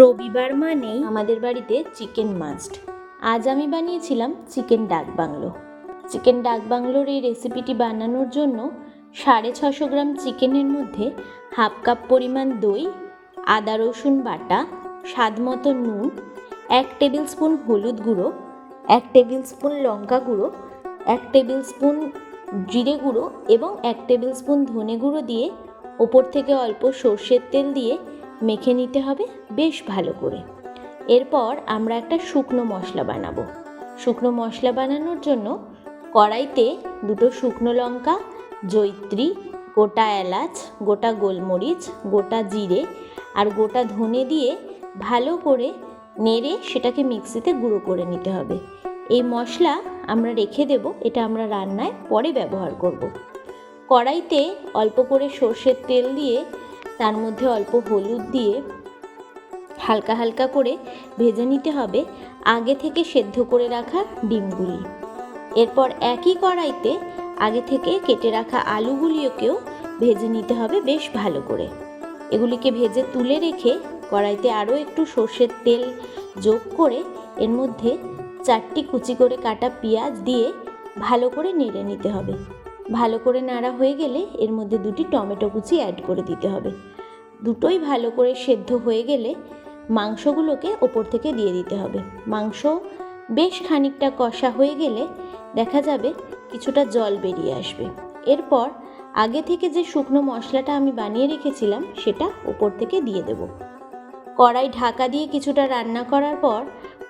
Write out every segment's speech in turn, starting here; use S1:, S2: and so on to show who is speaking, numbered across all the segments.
S1: রবিবার মানেই আমাদের বাড়িতে চিকেন মাস্ট। আজ আমি বানিয়েছিলাম চিকেন ডাক বাংলো। চিকেন ডাক বাংলোর এই রেসিপিটি বানানোর জন্য সাড়ে ছশো গ্রাম চিকেনের মধ্যে হাফ কাপ পরিমাণ দই, আদা রসুন বাটা, স্বাদ মতো নুন, এক টেবিল স্পুন হলুদ গুঁড়ো, এক টেবিল স্পুন লঙ্কা গুঁড়ো, এক টেবিল স্পুন জিরে গুঁড়ো এবং এক টেবিল স্পুন ধনে গুঁড়ো দিয়ে ওপর থেকে অল্প সর্ষের তেল দিয়ে মেখে নিতে হবে বেশ ভালো করে। এরপর আমরা একটা শুকনো মশলা বানাবো। শুকনো মশলা বানানোর জন্য কড়াইতে দুটো শুকনো লঙ্কা জৈত্রী গোটা এলাচ, গোটা গোলমরিচ, গোটা জিরে আর গোটা ধনে দিয়ে ভালো করে নেড়ে সেটাকে মিক্সিতে গুঁড়ো করে নিতে হবে। এই মশলা আমরা রেখে দেব, এটা আমরা রান্নায় পরে ব্যবহার করব। কড়াইতে অল্প করে সর্ষের তেল দিয়ে তার মধ্যে অল্প হলুদ দিয়ে হালকা হালকা করে ভেজে নিতে হবে। আগে থেকে সেদ্ধ করে রাখা ডিমগুলি। এরপর একই কড়াইতে আগে থেকে কেটে রাখা আলুগুলিওকেও ভেজে নিতে হবে বেশ ভালো করে। এগুলিকে ভেজে তুলে রেখে কড়াইতে আরও একটু সর্ষের তেল যোগ করে এর মধ্যে চারটি কুচি করে কাটা পেঁয়াজ দিয়ে ভালো করে নেড়ে নিতে হবে। ভালো করে নাড়া হয়ে গেলে এর মধ্যে দুটি টমেটো কুচি অ্যাড করে দিতে হবে। দুটোই ভালো করে সেদ্ধ হয়ে গেলে মাংসগুলোকে ওপর থেকে দিয়ে দিতে হবে। মাংস বেশ খানিকটা কষা হয়ে গেলে দেখা যাবে কিছুটা জল বেরিয়ে আসবে। এরপর আগে থেকে যে শুকনো মশলাটা আমি বানিয়ে রেখেছিলাম সেটা ওপর থেকে দিয়ে দেব। কড়াই ঢাকা দিয়ে কিছুটা রান্না করার পর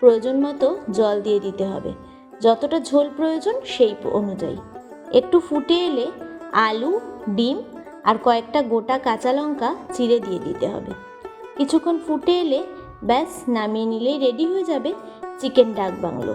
S1: প্রয়োজন মতো জল দিয়ে দিতে হবে। যতটা ঝোল প্রয়োজন সেই অনুযায়ী। একটু ফুটে এলে আলু, ডিম আর কয়েকটা গোটা কাঁচা লঙ্কা চিড়ে দিয়ে দিতে হবে। কিছুক্ষণ ফুটে এলে ব্যাস, নামিয়ে নিলেই রেডি হয়ে যাবে চিকেন ডাক বাংলো